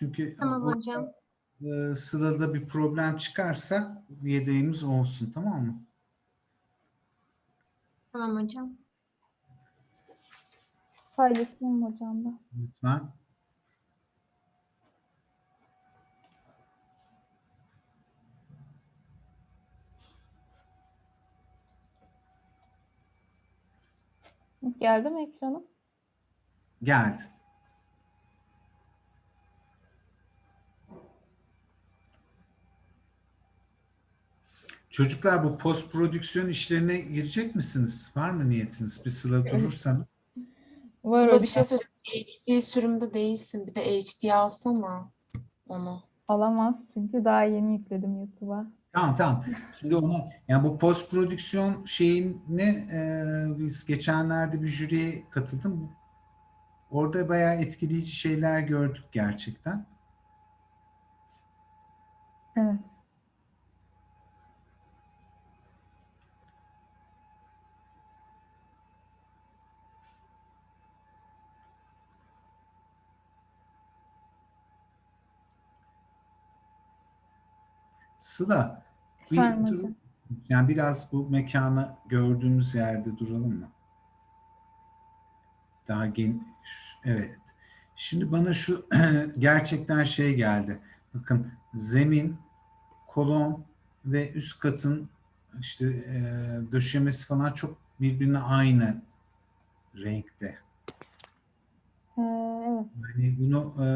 Çünkü Tamam o- hocam. e, sırada bir problem çıkarsa yedeğimiz olsun tamam mı? Tamam hocam. Paylaşayım hocam da. Lütfen. Geldi mi ekranım? Geldi. Çocuklar bu post prodüksiyon işlerine girecek misiniz? Var mı niyetiniz? Bir sıra durursanız. Var Sıla bir şey söyleyeceğim. HD sürümde değilsin. Bir de HD alsana onu. Alamaz çünkü daha yeni yükledim YouTube'a. Tamam tamam. Şimdi ona yani bu post prodüksiyon şeyine e, biz geçenlerde bir jüriye katıldım. Orada bayağı etkileyici şeyler gördük gerçekten. Evet. Sıla bir Efendim dur- hocam. yani biraz bu mekanı gördüğümüz yerde duralım mı? Daha gen evet. Şimdi bana şu gerçekten şey geldi. Bakın zemin, kolon ve üst katın işte e, döşemesi falan çok birbirine aynı renkte. Ee, evet. Yani bunu e,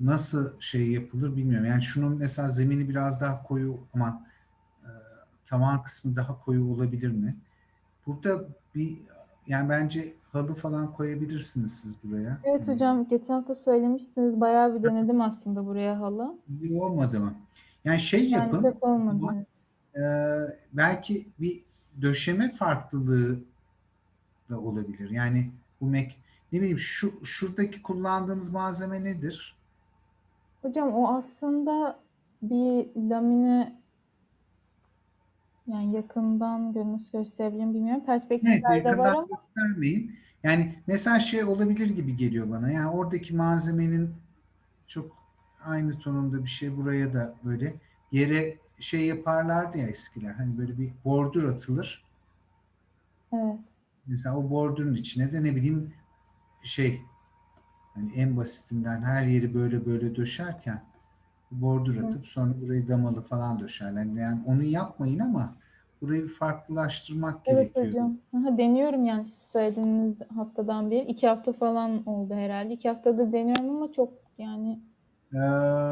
nasıl şey yapılır bilmiyorum. Yani şunun mesela zemini biraz daha koyu ama e, tavan kısmı daha koyu olabilir mi? Burada bir yani bence halı falan koyabilirsiniz siz buraya. Evet hocam geçen hafta söylemiştiniz. Bayağı bir denedim aslında buraya halı. İyi olmadı mı? Yani şey Yani yapın. pek olmadı. ama, e, belki bir döşeme farklılığı da olabilir. Yani bu mek ne bileyim şu şuradaki kullandığınız malzeme nedir? Hocam o aslında bir lamine yani yakından nasıl gösterebilirim bilmiyorum. Evet, Perspektiflerde var yakından ama göstermeyin. Yani mesela şey olabilir gibi geliyor bana. Yani oradaki malzemenin çok aynı tonunda bir şey buraya da böyle yere şey yaparlardı ya eskiler. Hani böyle bir bordür atılır. evet. Mesela o bordürün içine de ne bileyim şey hani en basitinden her yeri böyle böyle döşerken bordür atıp sonra burayı damalı falan döşerler. Yani onu yapmayın ama burayı bir farklılaştırmak Evet gerekiyor. hocam. Aha, deniyorum yani siz söylediğiniz haftadan beri. iki hafta falan oldu herhalde. İki haftadır deniyorum ama çok yani Ee,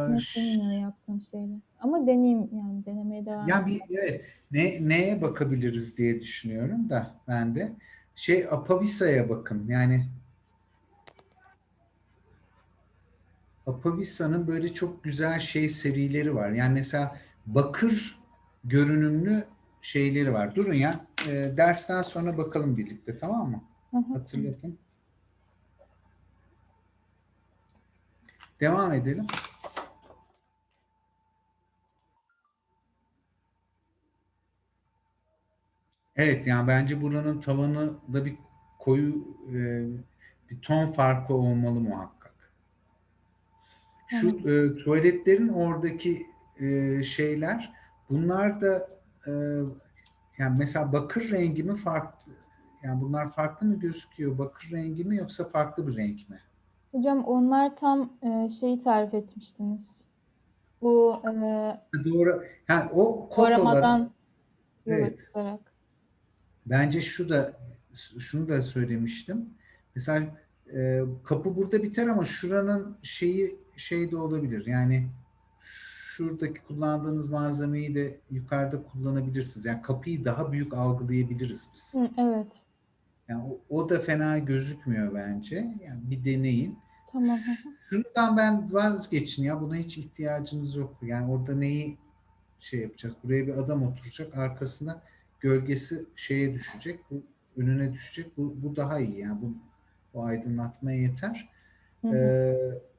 net bilmiyor yaptığım şeyler. Ama deneyeyim yani denemeye devam Ya edeyim. bir evet ne neye bakabiliriz diye düşünüyorum da ben de şey Apavisa'ya bakın. Yani Apavisa'nın böyle çok güzel şey serileri var. Yani mesela bakır görünümlü şeyleri var. Durun ya. e, dersten sonra bakalım birlikte tamam mı? Aha. Hatırlatın. Devam edelim. Evet yani bence buranın tavanı da bir koyu e, bir ton farkı olmalı muhakkak. Şu e, tuvaletlerin oradaki e, şeyler bunlar da e, yani mesela bakır rengi mi farklı yani bunlar farklı mı gözüküyor? Bakır rengi mi yoksa farklı bir renk mi? Hocam onlar tam e, şeyi tarif etmiştiniz. Bu e, Doğru. Yani o kod olarak Evet. çıkarak. Bence şu da şunu da söylemiştim. Mesela e, kapı burada biter ama şuranın şeyi şey de olabilir. Yani şuradaki kullandığınız malzemeyi de yukarıda kullanabilirsiniz. Yani kapıyı daha büyük algılayabiliriz biz. Evet. Yani o, o da fena gözükmüyor bence. Yani bir deneyin. Tamam. Şundan ben vazgeçin ya. Buna hiç ihtiyacınız yok. Yani orada neyi şey yapacağız? Buraya bir adam oturacak. Arkasına gölgesi şeye düşecek. Bu önüne düşecek. Bu, bu daha iyi. Yani bu, bu aydınlatmaya yeter. Hı hı. Ee,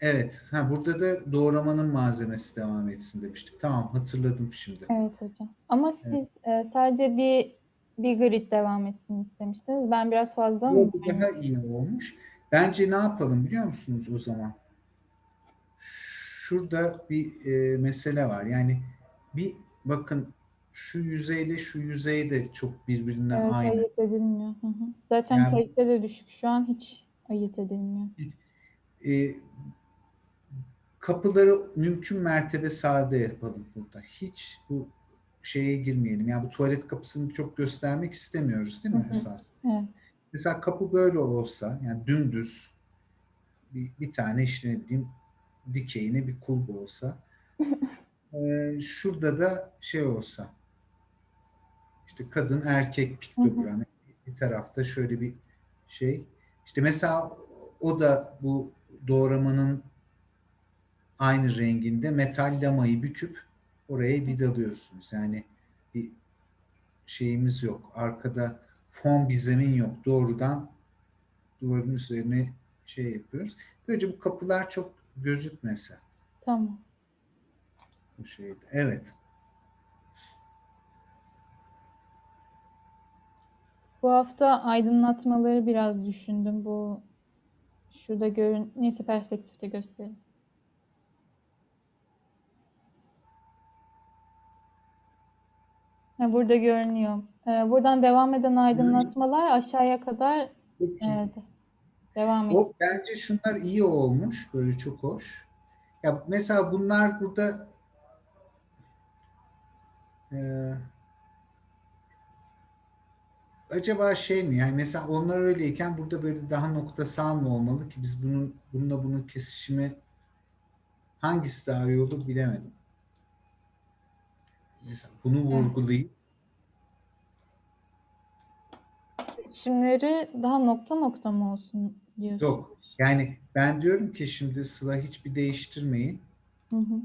evet. Ha, burada da doğramanın malzemesi devam etsin demiştik. Tamam hatırladım şimdi. Evet hocam. Ama siz e, sadece bir bir grid devam etsin istemiştiniz. Ben biraz fazla mı? Bu daha iyi olmuş. Bence ne yapalım biliyor musunuz o zaman? şurada bir e, mesele var. Yani bir bakın şu yüzeyle şu yüzey de çok birbirinden Evet, aynı. ayırt edilmiyor. Hı hı. Zaten Yani- kalite de düşük. Şu an hiç ayırt edilmiyor. E, kapıları mümkün mertebe sade yapalım burada. Hiç bu şeye girmeyelim. Yani bu tuvalet kapısını çok göstermek istemiyoruz değil mi Hı hı. esas? Evet. Mesela kapı böyle olsa yani dümdüz bir, bir tane işte ne bileyim dikeyine bir kulp olsa Ee, şurada da şey olsa işte kadın erkek piktogramı bir tarafta şöyle bir şey işte mesela o da bu doğramanın aynı renginde metal lamayı büküp oraya vidalıyorsunuz. Yani bir şeyimiz yok. Arkada fon bir zemin yok. Doğrudan duvarın üzerine şey yapıyoruz. Böylece bu kapılar çok gözükmese Tamam. bu şeyde. Evet. Bu hafta aydınlatmaları biraz düşündüm. Bu şurada görün neyse perspektifte göstereyim. Burada görünüyor. Ee, buradan devam eden aydınlatmalar aşağıya kadar evet, devam O ediyor. bence şunlar iyi olmuş. Böyle çok hoş. Ya mesela bunlar burada eee, acaba şey mi? Yani mesela onlar öyleyken burada böyle daha noktasal mı olmalı ki biz bunun bununla bunun kesişimi hangisi daha iyi olur bilemedim. Mesela bunu vurgulayıp Şimdileri daha nokta nokta mı olsun diyorsun? yok. Yani ben diyorum ki şimdi Sıla hiçbir değiştirmeyin. Hı hı.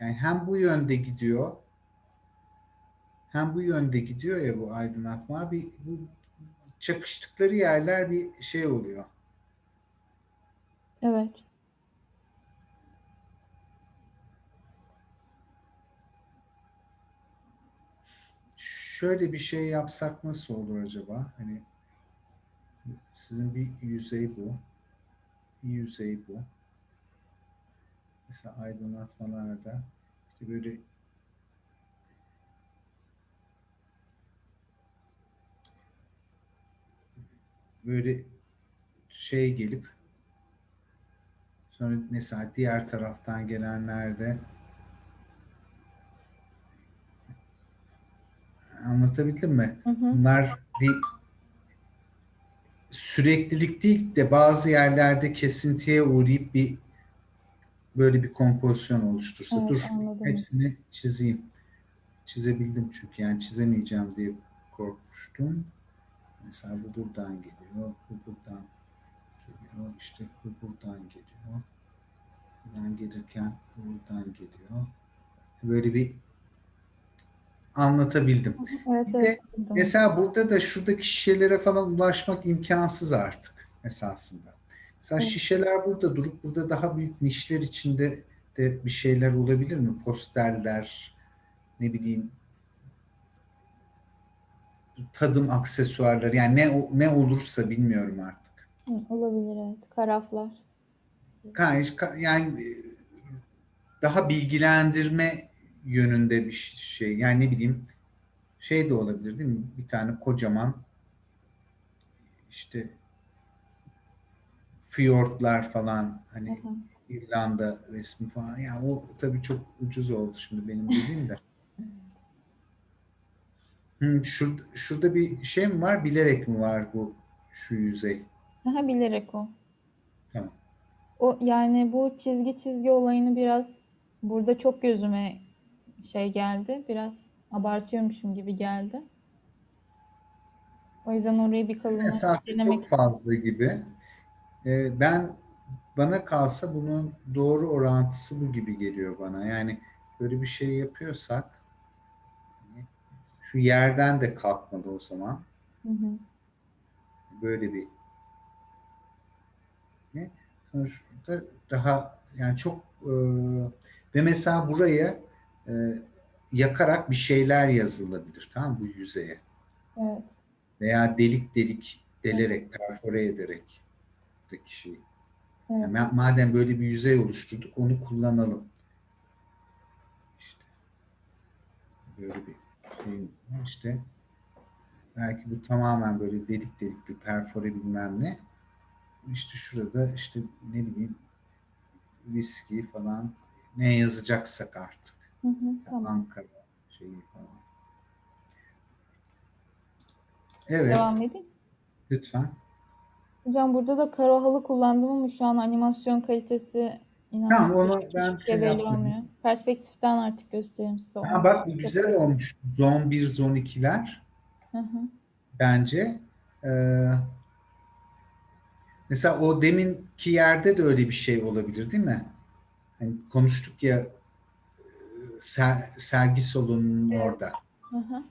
Yani hem bu yönde gidiyor hem bu yönde gidiyor ya bu aydınlatma bir bu çakıştıkları yerler bir şey oluyor. Evet. Şöyle bir şey yapsak nasıl olur acaba? Hani sizin bir yüzey bu. Bir yüzey bu. Mesela aydınlatmalarda işte böyle böyle şey gelip sonra mesela diğer taraftan gelenlerde anlatabildim mi? Hı hı. Bunlar bir süreklilik değil de bazı yerlerde kesintiye uğrayıp bir böyle bir kompozisyon oluştursa. Evet, Dur anladım. hepsini çizeyim. Çizebildim çünkü yani çizemeyeceğim diye korkmuştum. Mesela bu buradan geliyor, bu buradan geliyor, işte bu buradan geliyor. Buradan gelirken bu buradan geliyor. Böyle bir anlatabildim. Evet, de evet. Mesela burada da şuradaki şişelere falan ulaşmak imkansız artık esasında. Mesela Evet. şişeler burada durup burada daha büyük nişler içinde de bir şeyler olabilir mi? Posterler, ne bileyim tadım aksesuarları yani ne ne olursa bilmiyorum artık. Olabilir evet. Karaflar. Yani e, daha bilgilendirme yönünde bir şey. Yani ne bileyim şey de olabilir değil mi? Bir tane kocaman işte fiyortlar falan Hı hani hı. İrlanda resmi falan. Ya o tabii çok ucuz oldu şimdi benim dediğim de. Hı, şurada, şurada bir şey mi var? Bilerek mi var bu şu yüzey? Aha, bilerek o. Tamam. O yani bu çizgi çizgi olayını biraz burada çok gözüme şey geldi. Biraz abartıyormuşum gibi geldi. O yüzden orayı bir Mesafe kalınlaştırmak çok fazla gibi. Ee, ben bana kalsa bunun doğru orantısı bu gibi geliyor bana. Yani böyle bir şey yapıyorsak hani şu yerden de kalkmalı o zaman. Hı hı. Böyle bir ne? Şurada daha yani çok e, ve mesela buraya e, yakarak bir şeyler yazılabilir tamam bu yüzeye Evet. veya delik delik delerek perfore ederek şeyi. Evet. Yani ma- madem böyle bir yüzey oluşturduk onu kullanalım. İşte böyle bir şey işte belki bu tamamen böyle delik delik bir perfore bilmem ne. İşte şurada işte ne bileyim viski falan ne yazacaksak artık. Hı hı, tamam. Ankara şeyi falan. Evet, Devam edeyim. lütfen. Hocam burada da karo halı kullandım ama şu an animasyon kalitesi Tamam, inanılmaz. onu Hiçbir ben şey belli olmuyor. Perspektiften artık gösteririm size. Ha onu. bak bu Çok güzel güzel. olmuş. Zon 1, zon 2'ler Hı hı. bence. Ee, mesela o deminki yerde de öyle bir şey olabilir değil mi? Hani konuştuk ya ser- sergi salonunun orada. Hı hı.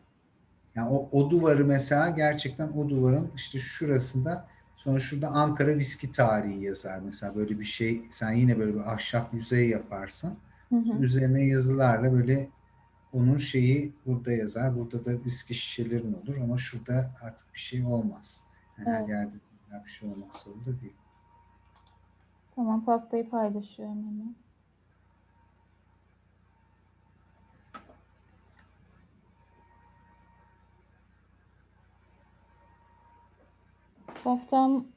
Yani o, o duvarı mesela gerçekten o duvarın işte şurasında sonra şurada Ankara viski tarihi yazar mesela böyle bir şey sen yine böyle bir ahşap yüzey yaparsın. Hı hı. Üzerine yazılarla böyle onun şeyi burada yazar. Burada da viski şişelerin olur ama şurada artık bir şey olmaz. Yani her Evet. yerde bir şey olmak zorunda değil. Tamam paftayı paylaşıyorum hemen. Haftam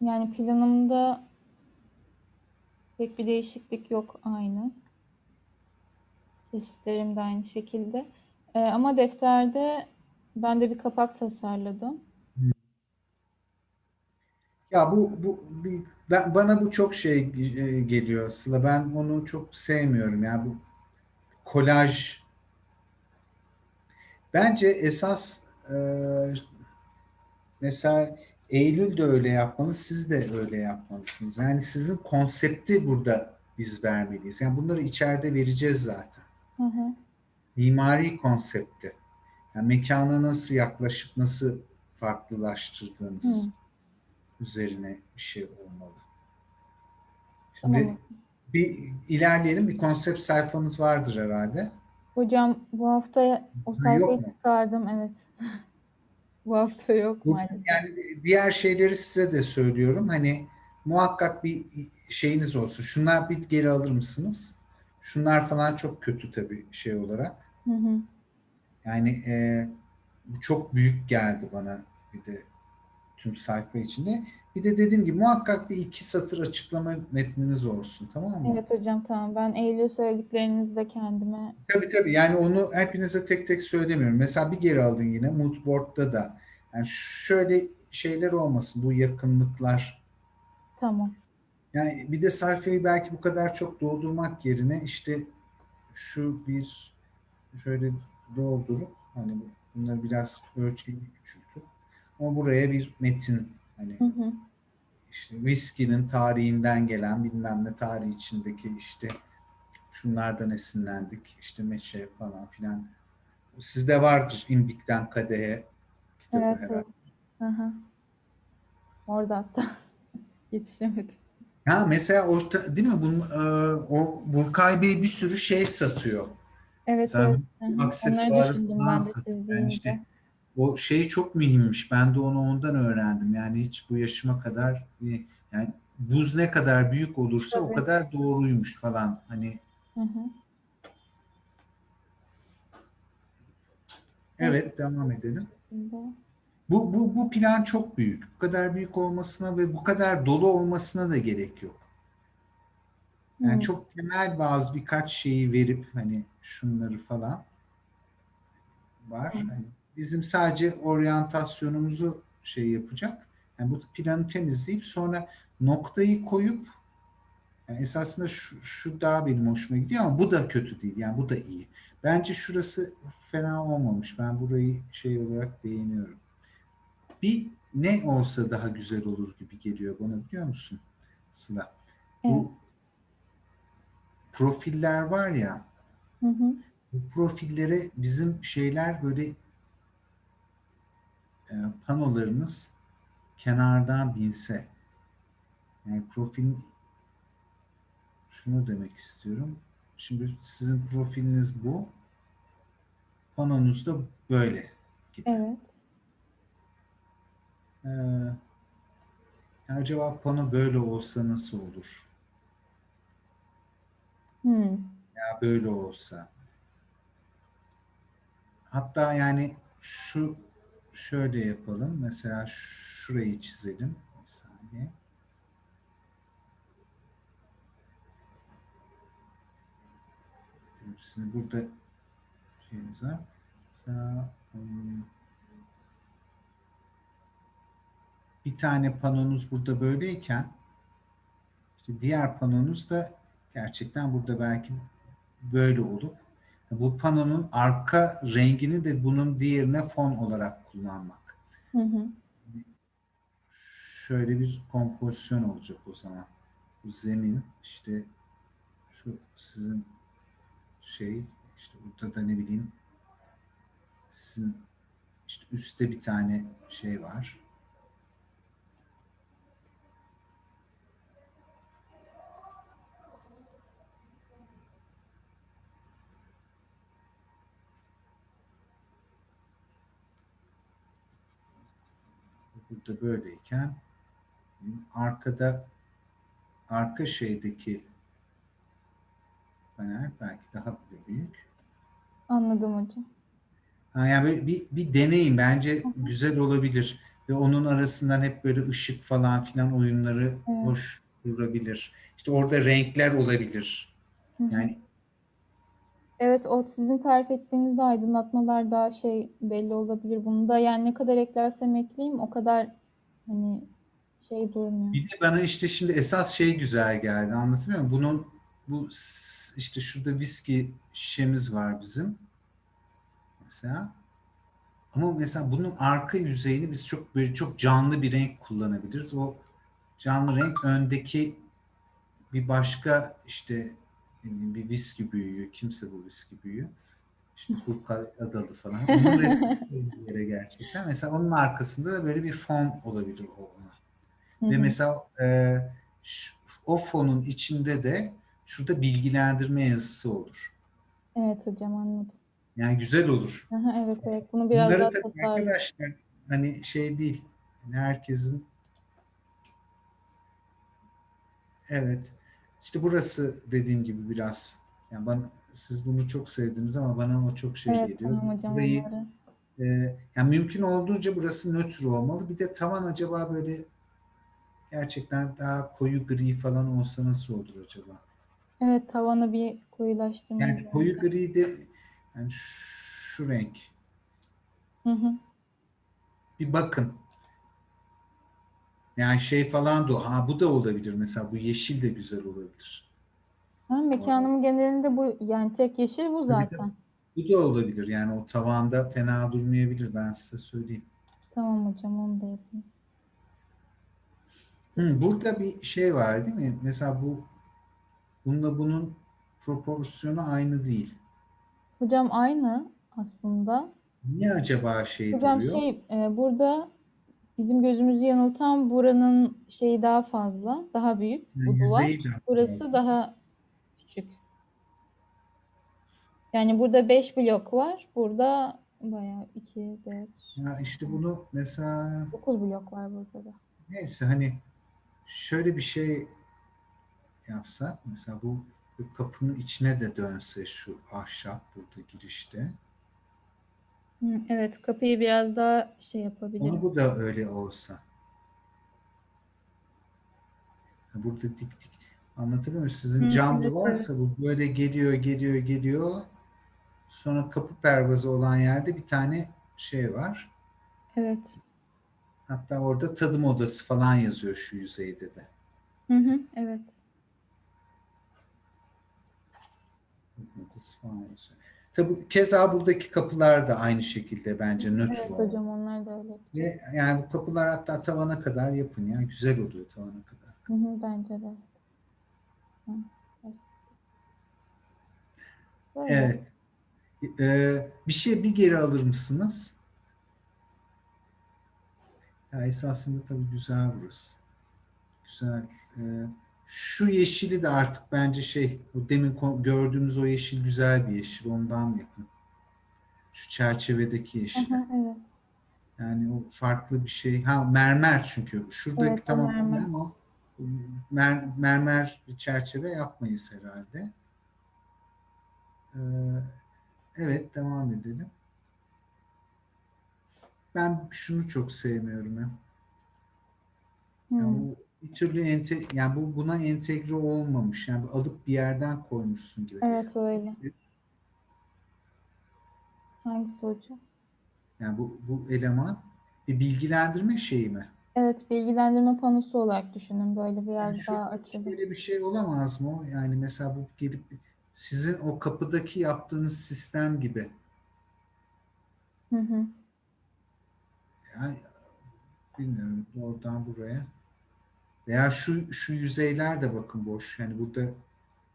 yani planımda pek bir değişiklik yok aynı. Kesitlerim de aynı şekilde. Ee, ama defterde ben de bir kapak tasarladım. Ya bu bu bir, ben, bana bu çok şey e, geliyor Sıla. Ben onu çok sevmiyorum. Yani bu kolaj bence esas e, mesela Eylül de öyle yapmalı, siz de öyle yapmalısınız. Yani sizin konsepti burada biz vermeliyiz. Yani bunları içeride vereceğiz zaten. Hı hı. Mimari konsepti. Yani mekana nasıl yaklaşıp nasıl farklılaştırdığınız Hı. üzerine bir şey olmalı. Şimdi Tamam. bir ilerleyelim. Bir konsept sayfanız vardır herhalde. Hocam bu hafta o sayfayı çıkardım evet. Bu hafta yok maalesef. yani diğer şeyleri size de söylüyorum. Hani muhakkak bir şeyiniz olsun. Şunlar bir geri alır mısınız? Şunlar falan çok kötü tabii şey olarak. Hı hı. Yani e, bu çok büyük geldi bana bir de tüm sayfa içinde. Bir de dediğim gibi muhakkak bir iki satır açıklama metniniz olsun tamam mı? Evet hocam tamam. Ben Eylül söylediklerinizi de kendime Tabii tabii yani onu hepinize tek tek söylemiyorum. Mesela bir geri aldın yine Moodboard'da da. Yani şöyle şeyler olmasın bu yakınlıklar. tamam. Yani bir de sayfayı belki bu kadar çok doldurmak yerine işte şu bir şöyle doldurup hani bunları biraz ölçüyü küçültüp ama buraya bir metin hani Hı hı. işte viskinin tarihinden gelen bilmem ne tarihi içindeki işte şunlardan esinlendik işte meşe falan filan. Sizde vardır İmbik'ten Kadehe kitabı Evet, herhalde. evet. Hı hı. Orada hatta yetişemedim. Ha mesela orta, değil mi? Bunun, e, o Burkay Bey bir sürü şey satıyor. Evet, Sen evet. Düşündüm falan satıyor. Yani işte o şey çok mühimmiş. Ben de onu ondan öğrendim. Yani hiç bu yaşıma kadar bir- yani buz ne kadar büyük olursa o Tabii. kadar doğruymuş falan. Hani Hı hı. evet devam edelim. Bu, bu, bu plan çok büyük. Bu kadar büyük olmasına ve bu kadar dolu olmasına da gerek yok. Yani Hı. çok temel bazı birkaç şeyi verip hani şunları falan var. Hı. Yani bizim sadece oryantasyonumuzu şey yapacak. Yani bu planı temizleyip sonra noktayı koyup yani esasında şu, şu daha benim hoşuma gidiyor ama bu da kötü değil. Yani bu da iyi. Bence şurası fena olmamış. Ben burayı şey olarak beğeniyorum. Bir ne olsa daha güzel olur gibi geliyor bana biliyor musun Sıla? Evet. Bu profiller var ya Hı hı. bu profillere bizim şeyler böyle e, panolarımız kenardan binse. Yani profil şunu demek istiyorum. Şimdi sizin profiliniz bu. Panonuz da böyle gibi. Evet. Ee, acaba pano böyle olsa nasıl olur? Hmm. Ya böyle olsa. Hatta yani şu şöyle yapalım. Mesela şurayı çizelim. Bir saniye. Sizin burada şeyiniz var. Mesela hmm, bir tane panonuz burada böyleyken işte diğer panonuz da gerçekten burada belki böyle olup bu panonun arka rengini de bunun diğerine fon olarak kullanmak. Hı hı. Şöyle bir kompozisyon olacak o zaman. Bu zemin işte şu sizin şey işte burada da ne bileyim sizin işte üstte bir tane şey var. Burada böyleyken arkada arka şeydeki panel belki daha büyük. Anladım hocam. Ha, yani böyle bir, bir deneyim bence güzel olabilir ve onun arasından hep böyle ışık falan filan oyunları Evet. hoş durabilir. İşte orada renkler olabilir. Yani Evet, o sizin tarif ettiğinizde aydınlatmalar daha şey belli olabilir. Bunu da yani ne kadar eklersem ekleyeyim o kadar hani şey durmuyor. Bir de bana işte şimdi esas şey güzel geldi anlatabiliyor muyum? Bunun bu işte şurada viski şişemiz var bizim. Mesela. Ama mesela bunun arka yüzeyini biz çok böyle çok canlı bir renk kullanabiliriz. O canlı renk öndeki bir başka işte bir viski büyüğü. Kimse bu viski büyüğü. Burka Adalı falan. Onun resmi bir yere gerçekten. Mesela onun arkasında da böyle bir fon olabilir o ona. Hı Ve mesela e, o fonun içinde de şurada bilgilendirme yazısı olur. Evet hocam anladım. Yani güzel olur. Aha, evet evet bunu biraz Bunları daha tabii arkadaşlar hani şey değil. Yani herkesin evet. İşte burası dediğim gibi biraz yani bana siz bunu çok sevdiniz ama bana o çok şey Evet geliyor. tamam hocam Burayı e, yani mümkün olduğunca burası nötr olmalı. Bir de tavan acaba böyle gerçekten daha koyu gri falan olsa nasıl olur acaba? Evet tavanı bir koyulaştırmayı Yani koyu gri de yani şu renk. Hı hı. Bir bakın. Yani şey falan da o. Ha bu da olabilir mesela. Bu yeşil de güzel olabilir. Ha, mekanımın genelinde bu yani tek yeşil bu zaten. Bu da olabilir. Yani o tavanda fena durmayabilir. Ben size söyleyeyim. Tamam hocam onu da yapayım. Hı, burada bir şey var değil mi? Mesela bu bununla bunun proporsiyonu aynı değil. Hocam aynı aslında. Niye acaba şey Hocam duruyor? şey e, burada bizim gözümüzü yanıltan buranın şeyi daha fazla, daha büyük bu duvar. yüzeyi daha Burası fazla. daha Yani burada 5 blok var. Burada bayağı 2, 4, Ya işte bunu mesela 9 blok var burada da. neyse hani şöyle bir şey yapsak mesela bu, bu kapının içine de dönse şu ahşap burada girişte. Hı, evet kapıyı biraz daha şey yapabilirim. Onu bu da öyle olsa. Ha, Burada dik dik. Anlatabiliyor muyum? Sizin Hı, cam evet, duvarsa bu böyle geliyor, geliyor, geliyor. Sonra kapı pervazı olan yerde bir tane şey var. Evet. Hatta orada tadım odası falan yazıyor şu yüzeyde de. Hı hı, evet. Tadım odası falan yazıyor. Tabii keza buradaki kapılar da aynı şekilde bence nötr Evet hocam onlar da öyle. Ve yani bu kapılar hatta tavana kadar yapın ya. Güzel oluyor tavana kadar. Hı hı, bence de. Hı, Böyle. Evet. Ee, bir şey bir geri alır mısınız? Ya esasında tabii güzel burası. Güzel. Ee, şu yeşili de artık bence şey, o demin gördüğümüz o yeşil güzel bir yeşil. Ondan yapın. Şu çerçevedeki yeşil. Aha, evet. Yani o farklı bir şey. Ha mermer çünkü. Şuradaki Evet, tamam mermer. ama mer, mermer bir çerçeve yapmayız herhalde. Ee, evet devam edelim. Ben şunu çok sevmiyorum ya. Yani Hmm. bu bir türlü ente, yani bu buna entegre olmamış. Yani alıp bir yerden koymuşsun gibi. Evet öyle. Hangisi hocam? Yani bu, bu eleman bir bilgilendirme şeyi mi? Evet, bilgilendirme panosu olarak düşünün böyle biraz Yani daha şöyle, açılı. şöyle bir şey olamaz mı? Yani mesela bu gelip sizin o kapıdaki yaptığınız sistem gibi. Hı hı. Yani bilmiyorum oradan buraya. Veya şu şu yüzeyler de bakın boş. Yani burada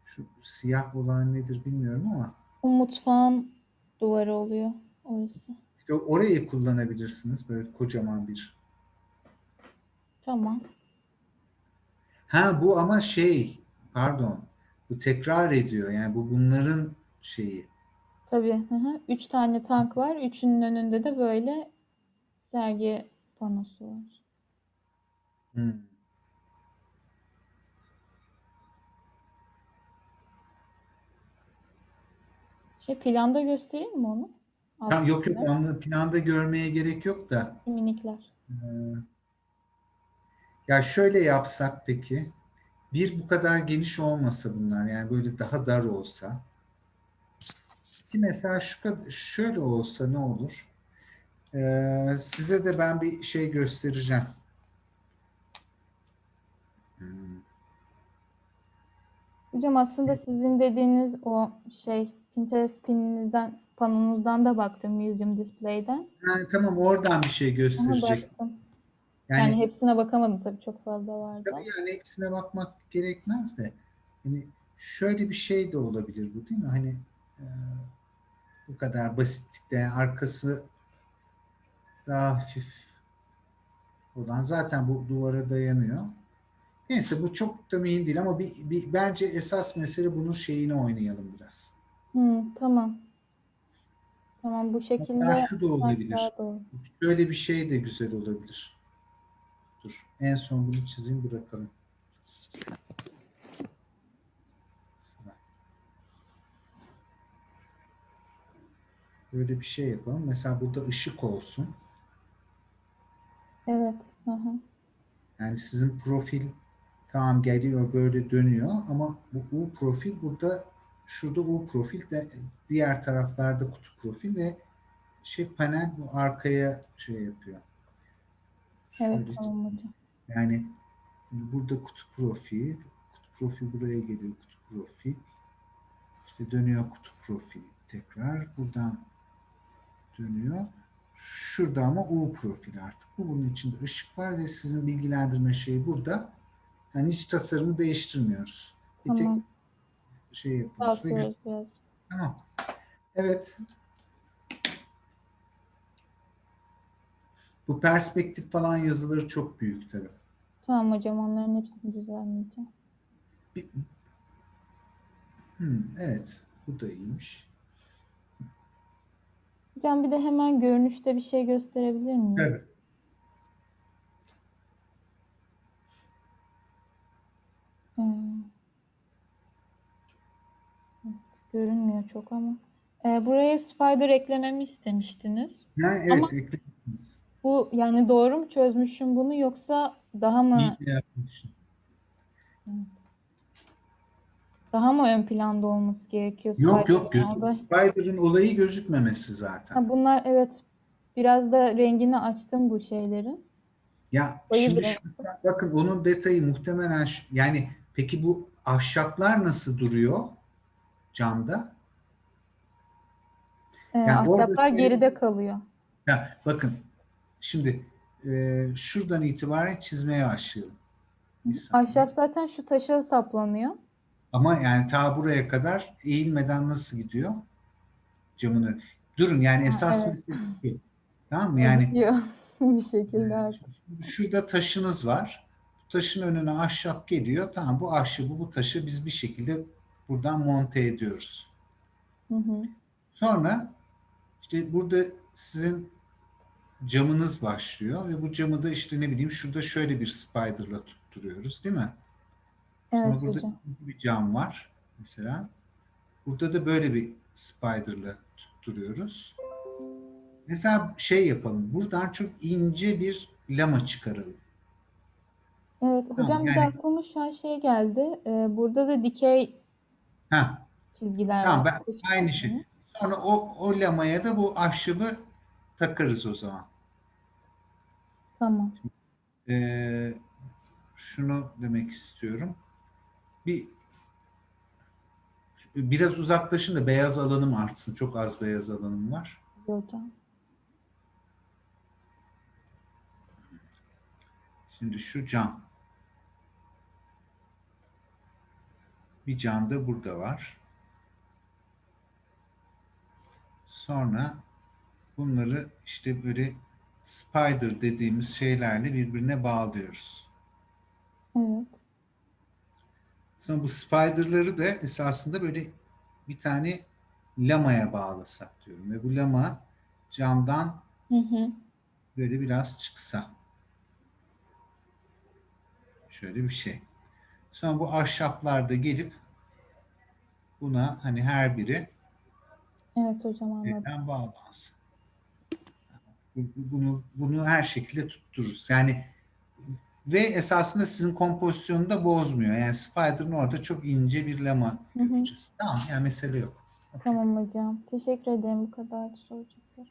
şu siyah olan nedir bilmiyorum ama O mutfağın duvarı oluyor orası. işte orayı kullanabilirsiniz. Böyle kocaman bir. Tamam. Ha bu ama şey pardon. Bu tekrar ediyor. Yani bu bunların şeyi. Tabii. Hı hı. Üç tane tank var. Üçünün önünde de böyle sergi panosu var. Hmm. Şey planda göstereyim mi onu? Ha, yok yok anla- planda görmeye gerek yok da. Minikler. Ee, Ya şöyle yapsak peki. Bir bu kadar geniş olmasa bunlar yani böyle daha dar olsa. Ki mesela şu kadar şöyle olsa ne olur? Ee, size de ben bir şey göstereceğim. Hmm. Hocam aslında sizin dediğiniz o şey Pinterest pininizden, panonuzdan da baktım Museum Display'den. Yani tamam oradan bir şey gösterecek. baktım. Yani, Yani hepsine bakamadım tabii çok fazla vardı. Tabii yani hepsine bakmak gerekmez de hani şöyle bir şey de olabilir bu değil mi? Hani e, bu kadar basitlikte arkası daha hafif olan zaten bu duvara dayanıyor. Neyse bu çok da mühim değil ama bir, bir bence esas mesele bunun şeyini oynayalım biraz. Hı, tamam. Tamam bu şekilde Hatta şu da olabilir. Şöyle bir şey de güzel olabilir. Dur. En son bunu çizeyim bırakalım. Böyle bir şey yapalım. Mesela burada ışık olsun. Evet. Hı. Yani sizin profil tamam geliyor böyle dönüyor ama bu U profil burada şurada U profil de diğer taraflarda kutu profil ve şey panel bu arkaya şey yapıyor. Evet Şöyle tamam hocam. Yani burada kutu profil, kutu profil buraya geliyor kutu profil. İşte dönüyor kutu profil tekrar buradan dönüyor. Şurada ama U profil artık. Bu bunun içinde ışık var ve sizin bilgilendirme şeyi burada. Yani hiç tasarımı değiştirmiyoruz. Bir Tamam. tek şey yapıyoruz. Tamam. Evet. Bu perspektif falan yazıları çok büyük tabii. Tamam hocam onların hepsini düzenleyeceğim. Hmm, evet. Bu da iyiymiş. Hocam bir de hemen görünüşte bir şey gösterebilir miyim? Evet. Hmm. Evet, görünmüyor çok ama. Ee, buraya spider eklememi istemiştiniz. Yani evet Ama- eklediniz. Bu yani doğru mu çözmüşüm bunu yoksa daha mı İyi yapmışsın. daha mı ön planda olması gerekiyor? Yok yok gözü? Spider'ın olayı gözükmemesi zaten. Ha, bunlar evet biraz da rengini açtım bu şeylerin. Ya şimdi biraz- şurada bakın onun detayı muhtemelen şu- yani peki bu ahşaplar nasıl duruyor camda? Ee, Yani orada ahşaplar şey- geride kalıyor. Ya bakın şimdi e, şuradan itibaren çizmeye başlayalım. Ahşap zaten şu taşa saplanıyor. Ama yani ta buraya kadar eğilmeden nasıl gidiyor? Camın önü. Durun yani esas evet. mesele. Tamam mı? Yani bir şekilde artık. şurada taşınız var. Bu taşın önüne ahşap geliyor. Tamam bu ahşabı bu taşı biz bir şekilde buradan monte ediyoruz. Hı hı. Sonra işte burada sizin camınız başlıyor ve bu camı da işte ne bileyim şurada şöyle bir spider'la tutturuyoruz değil mi? Sonra Evet burada hocam. bir cam var mesela. Burada da böyle bir spider'la tutturuyoruz. Mesela şey yapalım. Buradan çok ince bir lama çıkaralım. Evet hocam bir de yani- aklıma şu an şey geldi. Ee, burada da dikey Ha, çizgiler tamam var. ben aynı şey. Sonra o o lamaya da bu ahşabı takarız o zaman. Tamam. Ee, şunu demek istiyorum. Bir biraz uzaklaşın da beyaz alanım artsın. Çok az beyaz alanım var. Hocam. Şimdi şu cam. Bir cam da burada var. Sonra bunları işte böyle spider dediğimiz şeylerle birbirine bağlıyoruz. Evet. Sonra bu spiderları da esasında böyle bir tane lamaya bağlasak diyorum. Ve bu lama camdan Hı hı. böyle biraz çıksa. Şöyle bir şey. Sonra bu ahşaplar da gelip buna hani her biri Evet hocam anladım. bağlansın. Bu- bu- Bunu, bunu her şekilde tuttururuz. Yani ve esasında sizin kompozisyonu da bozmuyor. Yani Spider'ın orada çok ince bir lama Hı hı. göreceğiz. Tamam yani mesele yok. Tamam hocam. Teşekkür ederim bu kadar soracaklar.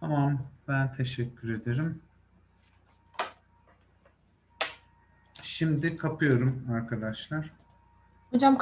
Tamam ben teşekkür ederim. Şimdi kapıyorum arkadaşlar. Hocam